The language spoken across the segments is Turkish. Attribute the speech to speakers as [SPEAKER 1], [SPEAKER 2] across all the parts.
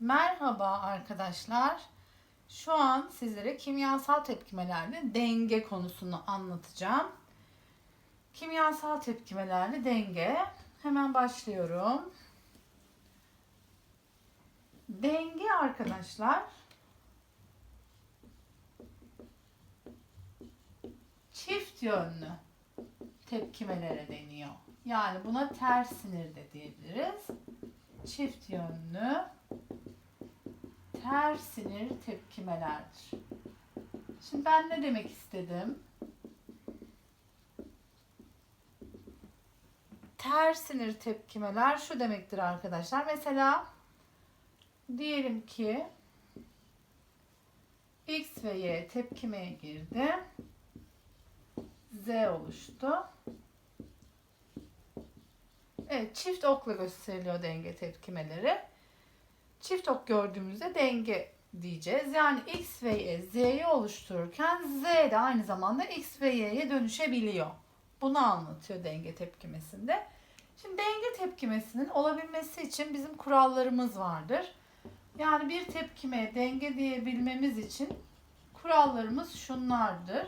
[SPEAKER 1] Merhaba arkadaşlar. Şu an sizlere kimyasal tepkimelerle denge konusunu anlatacağım. Kimyasal tepkimelerle denge. Hemen başlıyorum. Denge arkadaşlar çift yönlü tepkimelere deniyor. Yani buna ters sinir de diyebiliriz. Çift yönlü ters sinir tepkimelerdir. Şimdi ben ne demek istedim? Ters sinir tepkimeler şu demektir arkadaşlar. Mesela diyelim ki X ve Y tepkimeye girdi. Z oluştu. Evet, çift okla gösteriliyor denge tepkimeleri. Çift ok gördüğümüzde denge diyeceğiz. Yani X ve Y Z'yi oluştururken Z de aynı zamanda X ve Y'ye dönüşebiliyor. Bunu anlatıyor denge tepkimesinde. Şimdi denge tepkimesinin olabilmesi için bizim kurallarımız vardır. Yani bir tepkimeye denge diyebilmemiz için kurallarımız şunlardır.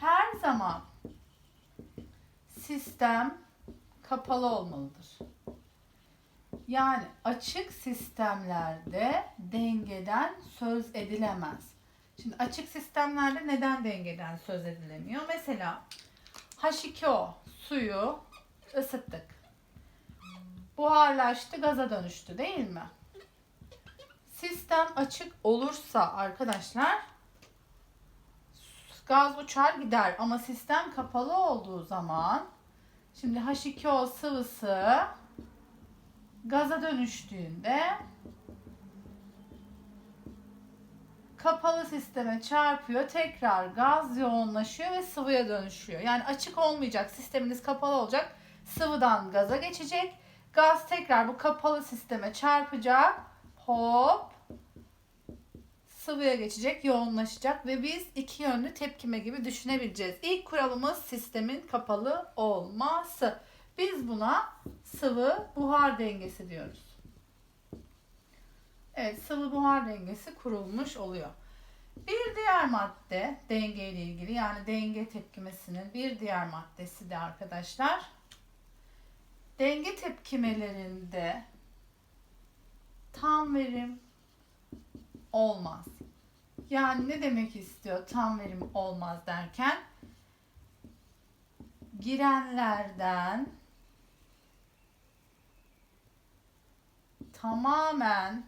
[SPEAKER 1] Her zaman sistem kapalı olmalıdır. Yani açık sistemlerde dengeden söz edilemez. Şimdi açık sistemlerde neden dengeden söz edilemiyor? Mesela H2O suyu ısıttık. Buharlaştı, gaza dönüştü değil mi? Sistem açık olursa arkadaşlar gaz uçar gider ama sistem kapalı olduğu zaman şimdi H2O sıvısı gaza dönüştüğünde kapalı sisteme çarpıyor. Tekrar gaz yoğunlaşıyor ve sıvıya dönüşüyor. Yani açık olmayacak. Sisteminiz kapalı olacak. Sıvıdan gaza geçecek. Gaz tekrar bu kapalı sisteme çarpacak. Hop sıvıya geçecek, yoğunlaşacak ve biz iki yönlü tepkime gibi düşünebileceğiz. İlk kuralımız sistemin kapalı olması. Biz buna sıvı buhar dengesi diyoruz. Evet, sıvı buhar dengesi kurulmuş oluyor. Bir diğer madde denge ile ilgili yani denge tepkimesinin bir diğer maddesi de arkadaşlar denge tepkimelerinde tam verim olmaz. Yani ne demek istiyor tam verim olmaz derken girenlerden tamamen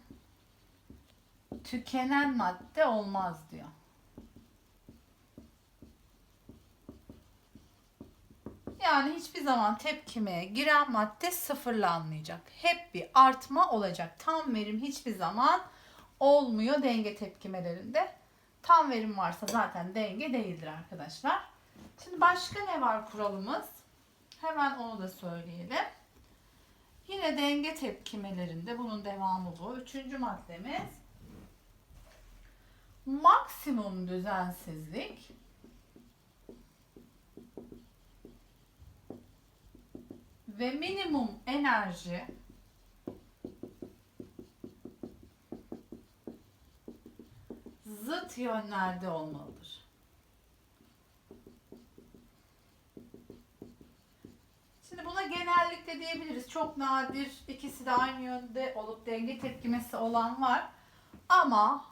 [SPEAKER 1] tükenen madde olmaz diyor. Yani hiçbir zaman tepkimeye giren madde sıfırlanmayacak. Hep bir artma olacak. Tam verim hiçbir zaman olmuyor denge tepkimelerinde. Tam verim varsa zaten denge değildir arkadaşlar. Şimdi başka ne var kuralımız? Hemen onu da söyleyelim. Yine denge tepkimelerinde bunun devamı bu. Üçüncü maddemiz maksimum düzensizlik ve minimum enerji zıt yönlerde olmalıdır. Şimdi buna genellikle diyebiliriz. Çok nadir ikisi de aynı yönde olup denge tepkimesi olan var. Ama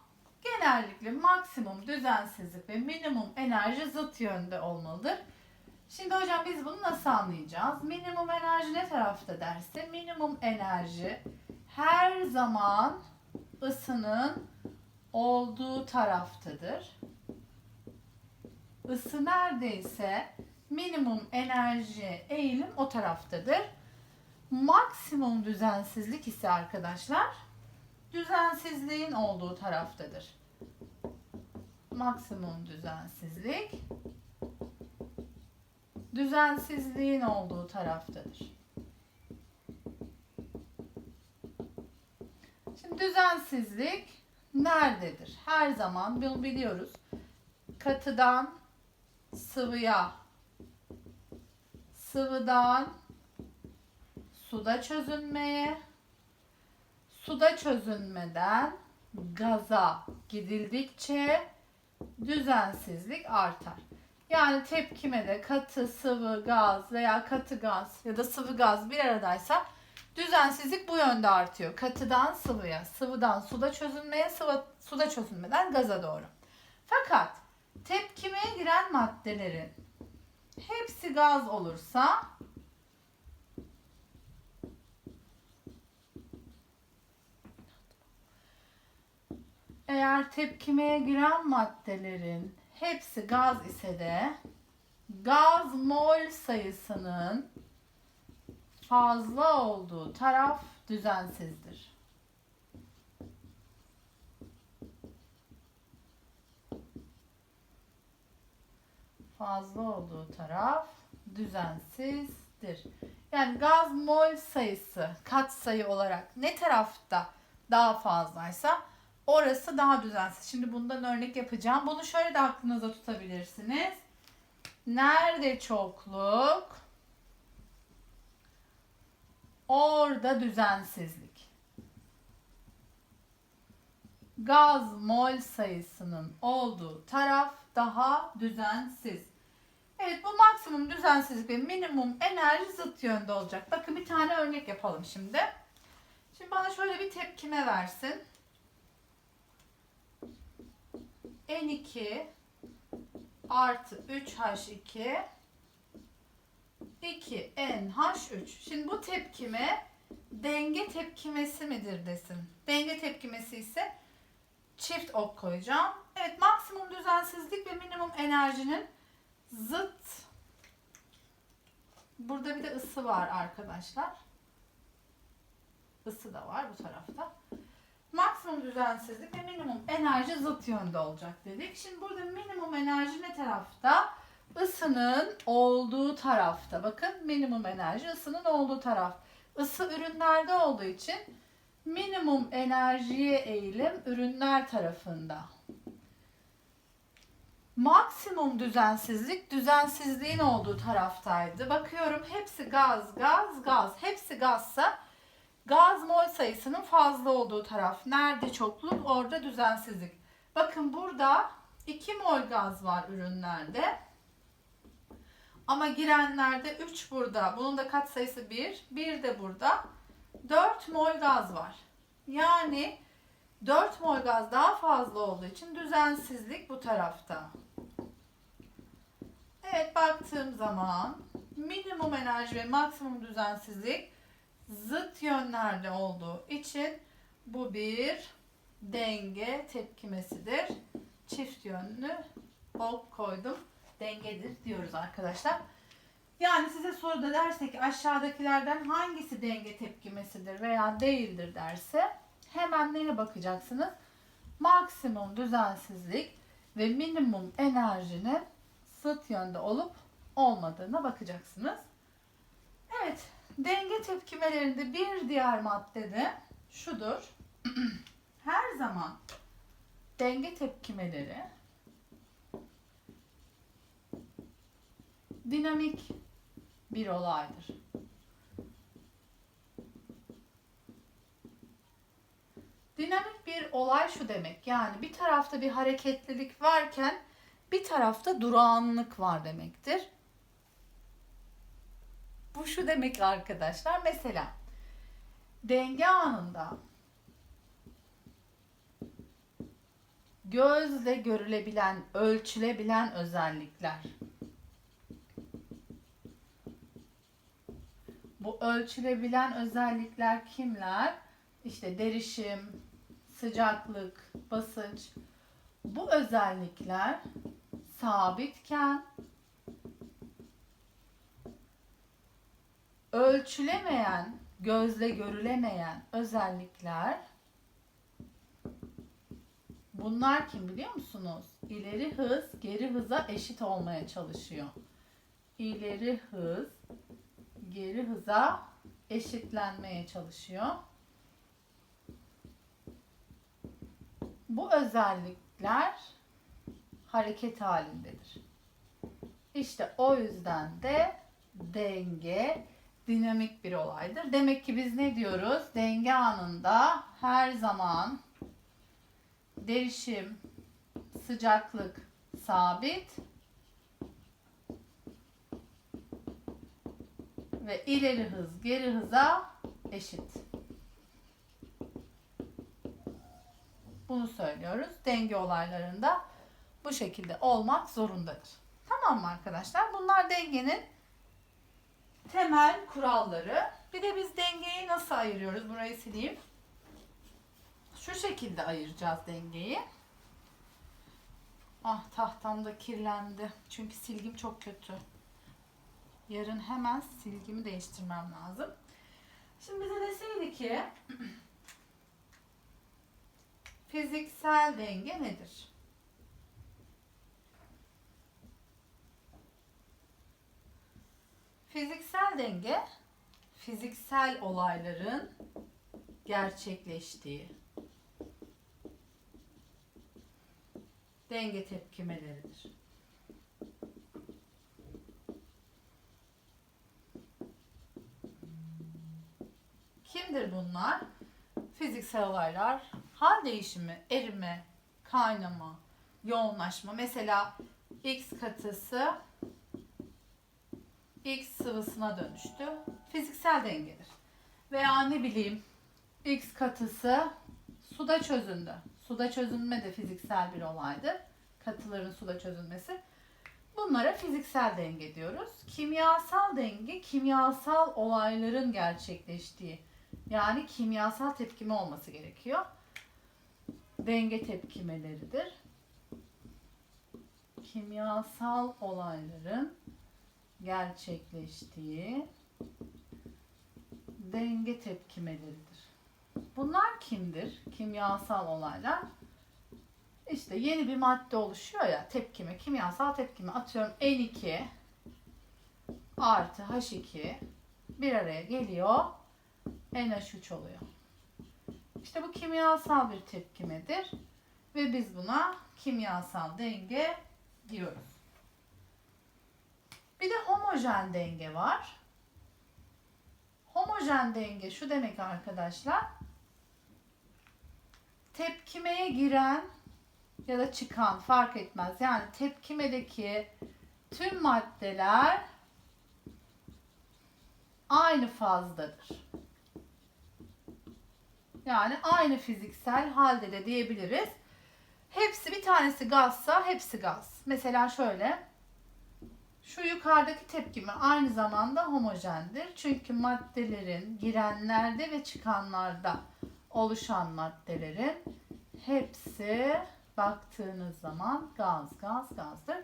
[SPEAKER 1] genellikle maksimum düzensizlik ve minimum enerji zıt yönde olmalıdır. Şimdi hocam biz bunu nasıl anlayacağız? Minimum enerji ne tarafta derse minimum enerji her zaman ısının olduğu taraftadır. Isı neredeyse minimum enerji eğilim o taraftadır. Maksimum düzensizlik ise arkadaşlar düzensizliğin olduğu taraftadır. Maksimum düzensizlik düzensizliğin olduğu taraftadır. Şimdi düzensizlik nerededir? Her zaman bunu biliyoruz. Katıdan sıvıya, sıvıdan suda çözünmeye, suda çözünmeden gaza gidildikçe düzensizlik artar. Yani tepkimede katı, sıvı, gaz veya katı gaz ya da sıvı gaz bir aradaysa düzensizlik bu yönde artıyor. Katıdan sıvıya, sıvıdan suda çözünmeye, sıvı, suda çözünmeden gaza doğru. Fakat tepkimeye giren maddelerin hepsi gaz olursa eğer tepkimeye giren maddelerin hepsi gaz ise de gaz mol sayısının fazla olduğu taraf düzensizdir. Fazla olduğu taraf düzensizdir. Yani gaz mol sayısı kat sayı olarak ne tarafta daha fazlaysa orası daha düzensiz. Şimdi bundan örnek yapacağım. Bunu şöyle de aklınıza tutabilirsiniz. Nerede çokluk? Orada düzensizlik. Gaz mol sayısının olduğu taraf daha düzensiz. Evet bu maksimum düzensizlik ve minimum enerji zıt yönde olacak. Bakın bir tane örnek yapalım şimdi. Şimdi bana şöyle bir tepkime versin. N2 artı 3H2 2NH3. Şimdi bu tepkime denge tepkimesi midir desin. Denge tepkimesi ise çift ok koyacağım. Evet maksimum düzensizlik ve minimum enerjinin zıt. Burada bir de ısı var arkadaşlar. Isı da var bu tarafta. Maksimum düzensizlik ve minimum enerji zıt yönde olacak dedik. Şimdi burada minimum enerji ne tarafta? Isının olduğu tarafta. Bakın minimum enerji ısının olduğu taraf. Isı ürünlerde olduğu için minimum enerjiye eğilim ürünler tarafında. Maksimum düzensizlik düzensizliğin olduğu taraftaydı. Bakıyorum hepsi gaz, gaz, gaz. Hepsi gazsa gaz mol sayısının fazla olduğu taraf. Nerede çokluk orada düzensizlik. Bakın burada 2 mol gaz var ürünlerde. Ama girenlerde 3 burada. Bunun da kat sayısı 1. 1 de burada. 4 mol gaz var. Yani 4 mol gaz daha fazla olduğu için düzensizlik bu tarafta. Evet baktığım zaman minimum enerji ve maksimum düzensizlik zıt yönlerde olduğu için bu bir denge tepkimesidir. Çift yönlü ok koydum. Dengedir diyoruz arkadaşlar. Yani size soruda derse ki aşağıdakilerden hangisi denge tepkimesidir veya değildir derse hemen neye bakacaksınız? Maksimum düzensizlik ve minimum enerjinin zıt yönde olup olmadığına bakacaksınız. Evet, denge tepkimelerinde bir diğer madde de şudur. Her zaman denge tepkimeleri dinamik bir olaydır. Dinamik bir olay şu demek. Yani bir tarafta bir hareketlilik varken bir tarafta durağanlık var demektir. Bu şu demek arkadaşlar. Mesela denge anında gözle görülebilen, ölçülebilen özellikler. Bu ölçülebilen özellikler kimler? İşte derişim, sıcaklık, basınç. Bu özellikler sabitken ölçülemeyen, gözle görülemeyen özellikler bunlar kim biliyor musunuz? İleri hız geri hıza eşit olmaya çalışıyor. İleri hız geri hıza eşitlenmeye çalışıyor. Bu özellikler hareket halindedir. İşte o yüzden de denge dinamik bir olaydır. Demek ki biz ne diyoruz? Denge anında her zaman derişim, sıcaklık sabit ve ileri hız geri hıza eşit. Bunu söylüyoruz. Denge olaylarında bu şekilde olmak zorundadır. Tamam mı arkadaşlar? Bunlar dengenin temel kuralları. Bir de biz dengeyi nasıl ayırıyoruz? Burayı sileyim. Şu şekilde ayıracağız dengeyi. Ah tahtam da kirlendi. Çünkü silgim çok kötü. Yarın hemen silgimi değiştirmem lazım. Şimdi bize deseydi ki fiziksel denge nedir? Fiziksel denge fiziksel olayların gerçekleştiği denge tepkimeleridir. Kimdir bunlar? Fiziksel olaylar, hal değişimi, erime, kaynama, yoğunlaşma. Mesela X katısı X sıvısına dönüştü. Fiziksel dengedir. Veya ne bileyim X katısı suda çözündü. Suda çözünme de fiziksel bir olaydır. Katıların suda çözülmesi. Bunlara fiziksel denge diyoruz. Kimyasal denge kimyasal olayların gerçekleştiği yani kimyasal tepkime olması gerekiyor. Denge tepkimeleridir. Kimyasal olayların gerçekleştiği denge tepkimeleridir. Bunlar kimdir? Kimyasal olaylar. İşte yeni bir madde oluşuyor ya tepkime, kimyasal tepkime atıyorum N2 artı H2 bir araya geliyor NH3 oluyor. İşte bu kimyasal bir tepkimedir ve biz buna kimyasal denge diyoruz. Bir de homojen denge var. Homojen denge şu demek arkadaşlar. Tepkimeye giren ya da çıkan fark etmez. Yani tepkimedeki tüm maddeler aynı fazdadır. Yani aynı fiziksel halde de diyebiliriz. Hepsi bir tanesi gazsa hepsi gaz. Mesela şöyle. Şu yukarıdaki tepkime aynı zamanda homojendir. Çünkü maddelerin girenlerde ve çıkanlarda oluşan maddelerin hepsi baktığınız zaman gaz, gaz, gazdır.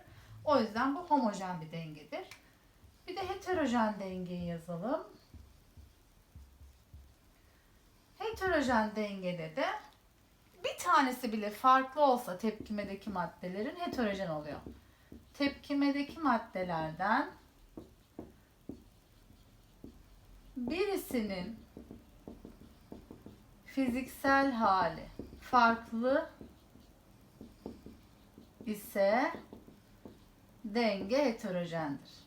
[SPEAKER 1] O yüzden bu homojen bir dengedir. Bir de heterojen dengeyi yazalım. Heterojen dengede de bir tanesi bile farklı olsa tepkimedeki maddelerin heterojen oluyor. Tepkimedeki maddelerden birisinin fiziksel hali farklı ise denge heterojendir.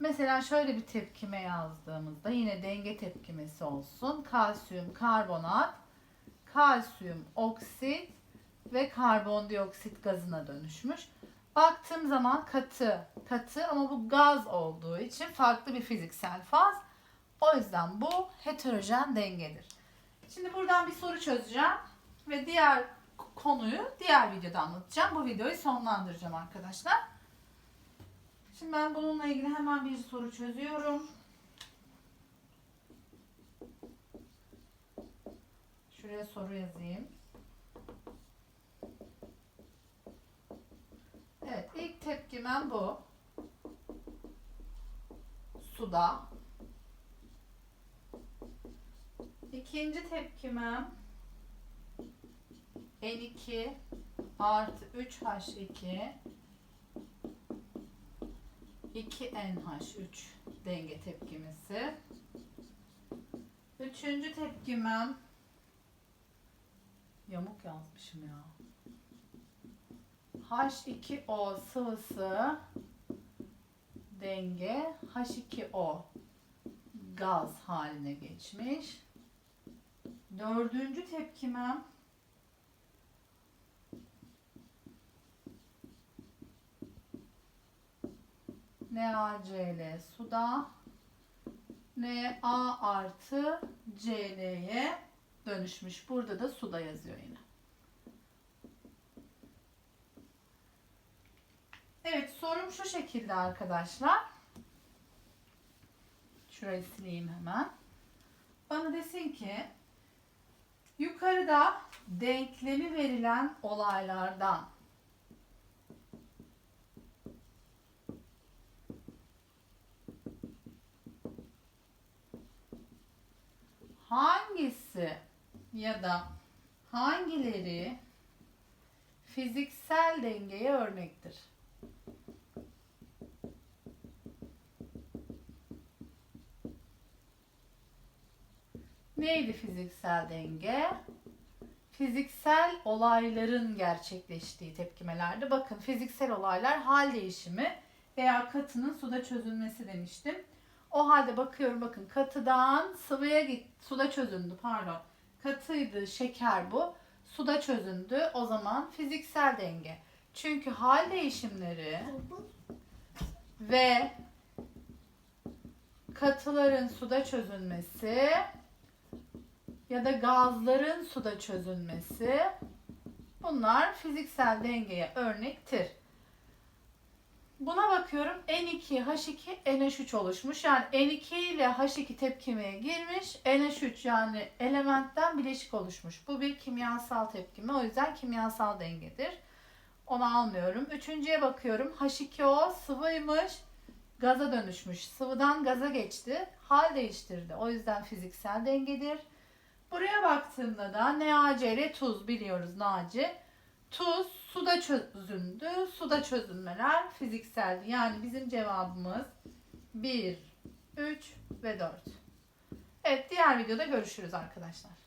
[SPEAKER 1] Mesela şöyle bir tepkime yazdığımızda yine denge tepkimesi olsun. Kalsiyum karbonat, kalsiyum oksit ve karbondioksit gazına dönüşmüş. Baktığım zaman katı, katı ama bu gaz olduğu için farklı bir fiziksel faz. O yüzden bu heterojen dengedir. Şimdi buradan bir soru çözeceğim ve diğer konuyu diğer videoda anlatacağım. Bu videoyu sonlandıracağım arkadaşlar. Şimdi ben bununla ilgili hemen bir soru çözüyorum. Şuraya soru yazayım. Evet, ilk tepkimem bu. Suda. İkinci tepkimem N2 artı 3H2 2NH3 denge tepkimesi. Üçüncü tepkimem yamuk yazmışım ya. H2O sıvısı denge H2O gaz haline geçmiş. Dördüncü tepkimem NaCl suda Na artı Cl'ye dönüşmüş. Burada da suda yazıyor yine. Evet sorum şu şekilde arkadaşlar. Şurayı sileyim hemen. Bana desin ki yukarıda denklemi verilen olaylardan hangisi ya da hangileri fiziksel dengeye örnektir? Neydi fiziksel denge? Fiziksel olayların gerçekleştiği tepkimelerde bakın fiziksel olaylar hal değişimi veya katının suda çözülmesi demiştim. O halde bakıyorum bakın katıdan sıvıya git suda çözündü pardon. Katıydı şeker bu. Suda çözündü. O zaman fiziksel denge. Çünkü hal değişimleri ve katıların suda çözülmesi ya da gazların suda çözülmesi bunlar fiziksel dengeye örnektir. Buna bakıyorum N2, H2, NH3 oluşmuş. Yani N2 ile H2 tepkimeye girmiş. NH3 yani elementten bileşik oluşmuş. Bu bir kimyasal tepkime. O yüzden kimyasal dengedir. Onu almıyorum. Üçüncüye bakıyorum. H2O sıvıymış. Gaza dönüşmüş. Sıvıdan gaza geçti. Hal değiştirdi. O yüzden fiziksel dengedir. Buraya baktığımda da NaCl tuz biliyoruz NaC. Tuz suda çözündü. Suda çözünmeler fizikseldi. Yani bizim cevabımız 1, 3 ve 4. Evet diğer videoda görüşürüz arkadaşlar.